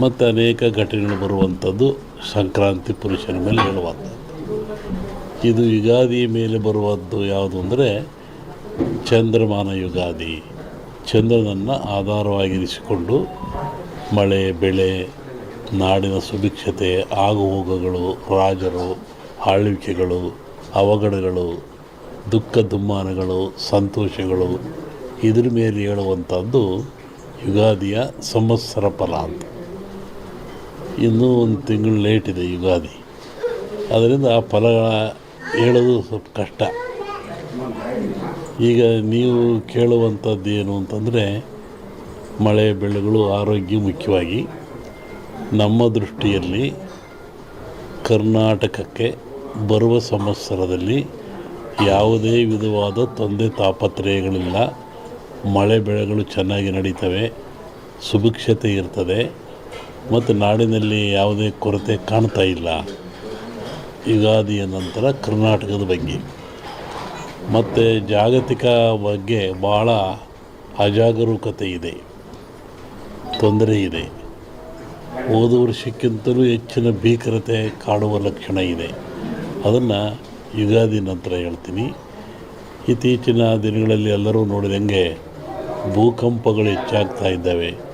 ಮತ್ತು ಅನೇಕ ಘಟನೆಗಳು ಬರುವಂಥದ್ದು ಸಂಕ್ರಾಂತಿ ಪುರುಷನ ಮೇಲೆ ಹೇಳುವಂಥದ್ದು. ಇದು ಯುಗಾದಿ ಮೇಲೆ ಬರುವದ್ದು ಯಾವುದು ಅಂದರೆ ಚಂದ್ರಮಾನ ಯುಗಾದಿ. ಚಂದ್ರನನ್ನು ಆಧಾರವಾಗಿರಿಸಿಕೊಂಡು ಮಳೆ, ಬೆಳೆ, ನಾಡಿನ ಸುಭಿಕ್ಷತೆ, ಆಗುಹೋಗಗಳು, ರಾಜರು, ಆಳ್ವಿಕೆಗಳು, ಅವಘಡಗಳು, ದುಃಖ ದುಮ್ಮಾನಗಳು, ಸಂತೋಷಗಳು, ಇದ್ರ ಮೇಲೆ ಹೇಳುವಂಥದ್ದು ಯುಗಾದಿಯ ಸಂವತ್ಸರ ಫಲ ಅಂತ. ಇನ್ನೂ ಒಂದು ತಿಂಗಳು ಲೇಟ್ ಇದೆ ಯುಗಾದಿ. ಅದರಿಂದ ಆ ಫಲಗಳ ಹೇಳೋದು ಸ್ವಲ್ಪ ಕಷ್ಟ. ಈಗ ನೀವು ಕೇಳುವಂಥದ್ದು ಏನು ಅಂತಂದರೆ, ಮಳೆ ಬೆಳೆಗಳು ಆರೋಗ್ಯ ಮುಖ್ಯವಾಗಿ. ನಮ್ಮ ದೃಷ್ಟಿಯಲ್ಲಿ ಕರ್ನಾಟಕಕ್ಕೆ ಬರುವ ಸಂವತ್ಸರದಲ್ಲಿ ಯಾವುದೇ ವಿಧವಾದ ತೊಂದರೆ ತಾಪತ್ರಯಗಳಿಲ್ಲ. ಮಳೆ ಬೆಳೆಗಳು ಚೆನ್ನಾಗಿ ನಡೀತವೆ. ಸುಭಿಕ್ಷತೆ ಇರ್ತದೆ. ಮತ್ತು ನಾಡಿನಲ್ಲಿ ಯಾವುದೇ ಕೊರತೆ ಕಾಣ್ತಾ ಇಲ್ಲ. ಯುಗಾದಿಯ ನಂತರ ಕರ್ನಾಟಕದ ಬಗ್ಗೆ. ಮತ್ತು ಜಾಗತಿಕ ಬಗ್ಗೆ ಭಾಳ ಅಜಾಗರೂಕತೆ ಇದೆ. ತೊಂದರೆ ಇದೆ. ಹೋದ ವರ್ಷಕ್ಕಿಂತಲೂ ಹೆಚ್ಚಿನ ಭೀಕರತೆ ಕಾಡುವ ಲಕ್ಷಣ ಇದೆ. ಅದನ್ನು ಯುಗಾದಿ ನಂತರ ಹೇಳ್ತೀನಿ. ಇತ್ತೀಚಿನ ದಿನಗಳಲ್ಲಿ ಎಲ್ಲರೂ ನೋಡಿದಂಗೆ ಭೂಕಂಪಗಳು ಹೆಚ್ಚಾಗ್ತಾ ಇದ್ದಾವೆ.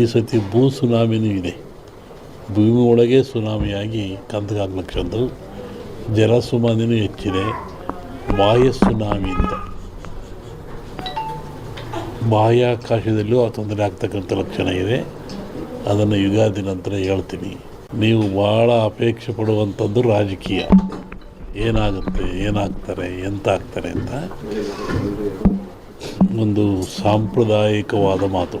ಈ ಸತಿ ಭೂ ಸುನಾಮಿನೂ ಇದೆ. ಭೂಮಿ ಒಳಗೆ ಸುನಾಮಿಯಾಗಿ ಕಂದಗಾಗ್ಲಕ್ಷದ್ದು ಜಲ ಸುನಾಮಿನೂ ಹೆಚ್ಚಿದೆ. ಬಾಹ್ಯ ಸುನಾಮಿಯಿಂದ ಬಾಹ್ಯಾಕಾಶದಲ್ಲೂ ಆ ತೊಂದರೆ ಆಗ್ತಕ್ಕಂಥ ಲಕ್ಷಣ ಇದೆ. ಅದನ್ನು ಯುಗಾದಿ ನಂತರ ಹೇಳ್ತೀನಿ. ನೀವು ಭಾಳ ಅಪೇಕ್ಷೆ ಪಡುವಂಥದ್ದು ರಾಜಕೀಯ. ಏನಾಗುತ್ತೆ, ಏನಾಗ್ತಾರೆ ಎಂತ ಆಗ್ತಾರೆ ಅಂತ ಒಂದು ಸಾಂಪ್ರದಾಯಿಕವಾದ ಮಾತು.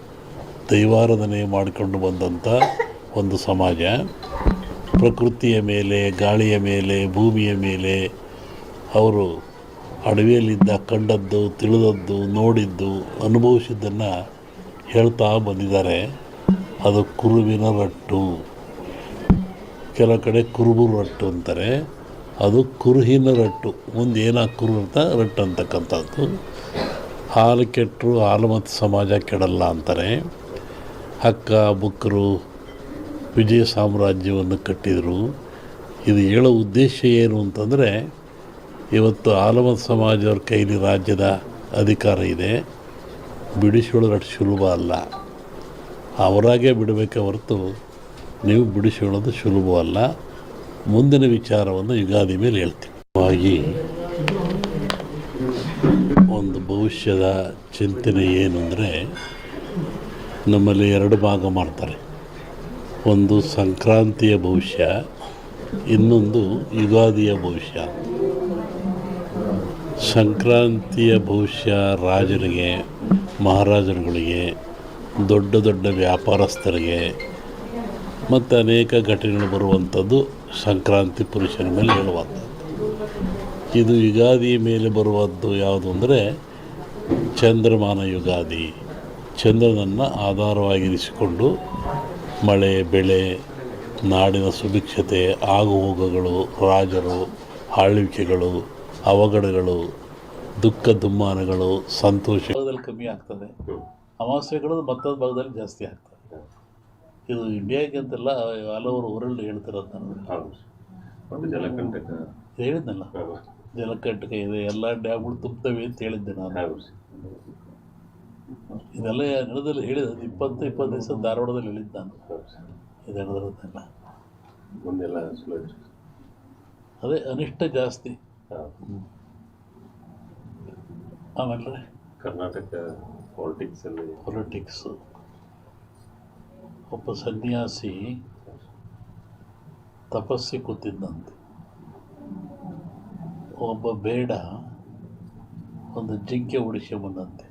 ದೈವಾರಾಧನೆ ಮಾಡಿಕೊಂಡು ಬಂದಂಥ ಒಂದು ಸಮಾಜ. ಪ್ರಕೃತಿಯ ಮೇಲೆ, ಗಾಳಿಯ ಮೇಲೆ, ಭೂಮಿಯ ಮೇಲೆ ಅವರು ಅಡವಿಯಲ್ಲಿದ್ದ, ಕಂಡದ್ದು, ತಿಳಿದದ್ದು, ನೋಡಿದ್ದು, ಅನುಭವಿಸಿದ್ದನ್ನು ಹೇಳ್ತಾ ಬಂದಿದ್ದಾರೆ. ಅದು ಕುರುವಿನ ರಟ್ಟು. ಕೆಲವು ಕಡೆ ಕುರುಬು ರಟ್ಟು ಅಂತಾರೆ. ಅದು ಕುರುಹಿನ ರಟ್ಟು. ಮುಂದೆ ಏನಾಗಿ ಕುರು ಅಂತ? ರಟ್ಟು ಅಂತಕ್ಕಂಥದ್ದು. ಹಾಲು ಕೆಟ್ಟರು ಹಾಲು ಮತ್ತು ಸಮಾಜ ಕೆಡಲ್ಲ ಅಂತಾರೆ. ಹಕ್ಕ ಬುಕ್ಕರು ವಿಜಯ ಸಾಮ್ರಾಜ್ಯವನ್ನು ಕಟ್ಟಿದರು. ಇದು ಹೇಳೋ ಉದ್ದೇಶ ಏನು ಅಂತಂದರೆ, ಇವತ್ತು ಆಲಮದ ಸಮಾಜವ್ರ ಕೈಲಿ ರಾಜ್ಯದ ಅಧಿಕಾರ ಇದೆ. ಬಿಡಿಸೋಳು ಅಷ್ಟು ಸುಲಭ ಅಲ್ಲ. ಅವರಾಗೆ ಬಿಡಬೇಕ ಹೊರತು ನೀವು ಬಿಡಿಸೋಳೋದು ಸುಲಭವಲ್ಲ ಮುಂದಿನ ವಿಚಾರವನ್ನು ಯುಗಾದಿ ಮೇಲೆ ಹೇಳ್ತೀವಿ ಒಂದು ಭವಿಷ್ಯದ ಚಿಂತನೆ ಏನು ಅಂದರೆ ನಮ್ಮಲ್ಲಿ ಎರಡು ಭಾಗ ಮಾಡ್ತಾರೆ. ಒಂದು ಸಂಕ್ರಾಂತಿಯ ಭವಿಷ್ಯ, ಇನ್ನೊಂದು ಯುಗಾದಿಯ ಭವಿಷ್ಯ. ಸಂಕ್ರಾಂತಿಯ ಭವಿಷ್ಯ ರಾಜರಿಗೆ, ಮಹಾರಾಜರುಗಳಿಗೆ, ದೊಡ್ಡ ದೊಡ್ಡ ವ್ಯಾಪಾರಸ್ಥರಿಗೆ, ಮತ್ತು ಅನೇಕ ಘಟನೆಗಳು ಬರುವಂಥದ್ದು ಸಂಕ್ರಾಂತಿ ಪುರುಷನ ಮೇಲೆ ಹೇಳುವಂಥದ್ದು. ಇದು ಯುಗಾದಿ ಮೇಲೆ ಬರುವಂಥದ್ದು ಯಾವುದು ಅಂದರೆ ಚಂದ್ರಮಾನ ಯುಗಾದಿ. ಚಂದ್ರನನ್ನು ಆಧಾರವಾಗಿರಿಸಿಕೊಂಡು ಮಳೆ ಬೆಳೆ ನಾಡಿನ ಸುಭಿಕ್ಷತೆ ಆಗುಹೋಗುಗಳು ರಾಜರು ಆಳ್ವಿಕೆಗಳು ಅವಘಡಗಳು ದುಃಖ ದುಮ್ಮಾನಗಳು ಸಂತೋಷ ಭಾಗದಲ್ಲಿ ಕಮ್ಮಿ ಆಗ್ತದೆ. ಅಮಾವಾಸ್ಯೆಗಳು ಮತ್ತೊಂದು ಭಾಗದಲ್ಲಿ ಜಾಸ್ತಿ ಆಗ್ತದೆ. ಇದು ಇಂಡಿಯಾಗೆ ಅಂತೆಲ್ಲ ಹಲವರು ಊರಲ್ಲಿ ಹೇಳ್ತಿರೋದು ನಾನು ಹೌದು. ಒಂದು ಜಲಕಂಟಕ. ಹೇಳಿದ್ನಲ್ಲ? ಜಲಕಂಟಕ ಇದೆ ಎಲ್ಲ ಡ್ಯಾಮ್ಗಳು ತುಂಬ್ತವೆ ಅಂತ ಹೇಳಿದ್ದೆ ನಾನು. ಇದೆಲ್ಲ ನಡೆದಲ್ಲಿ ಹೇಳಿದ ಇಪ್ಪತ್ತು ಇಪ್ಪತ್ತು ದಿವಸ ಧಾರವಾಡದಲ್ಲಿ ಹೇಳಿದ್ದು ನಾನು. ಇದು ನಡೆದಿರೋದೆಲ್ಲ ಮುಂದೆಲ್ಲ ಚಲೋ ಅದೇ ಅನಿಷ್ಟ ಜಾಸ್ತಿ. ಆಮೇಲೆ ಕರ್ನಾಟಕ ಪಾಲಿಟಿಕ್ಸ್ ಅಲ್ಲಿ ಪೊಲಿಟಿಕ್ಸು ಒಬ್ಬ ಸನ್ಯಾಸಿ ತಪಸ್ಸಿ ಕೂತಿದ್ದಂತೆ. ಒಬ್ಬ ಬೇಡ ಒಂದು ಜಿಂಕೆ ಉಡಿಸಿ ಬಂದಂತೆ.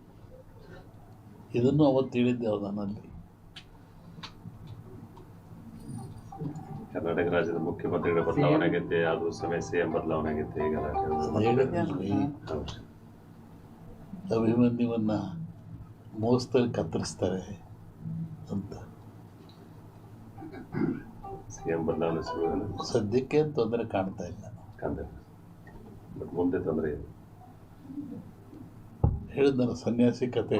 ಇದನ್ನು ಅವತ್ತು ಹೇಳಿದ್ದೆ ನನ್ನಲ್ಲಿ. ಕರ್ನಾಟಕ ರಾಜ್ಯದ ಮುಖ್ಯಮಂತ್ರಿಗಳ ಬದಲಾವಣೆ ಆಗೈತೆ ಅದು ಸಮಯ ಸಿಎಂ ಬದಲಾವಣೆ ಆಗೈತೆ ಈಗ ಅಭಿಮನ್ಯುವನ್ನು ಮೋಸದಲ್ಲಿ ಕತ್ತರಿಸ್ತಾರೆ ಅಂತ. ಸಿಎಂ ಬದಲಾವಣೆ ಸಿಗೋದಿಲ್ಲ ಸದ್ಯಕ್ಕೆ ತೊಂದರೆ ಕಾಣ್ತಾ ಇಲ್ಲ. ಬಟ್ ಮುಂದೆ ತೊಂದರೆ ಇದೆ. ಹೇಳಿದ್ನಲ್ಲ ಸನ್ಯಾಸಿ ಕತೆ.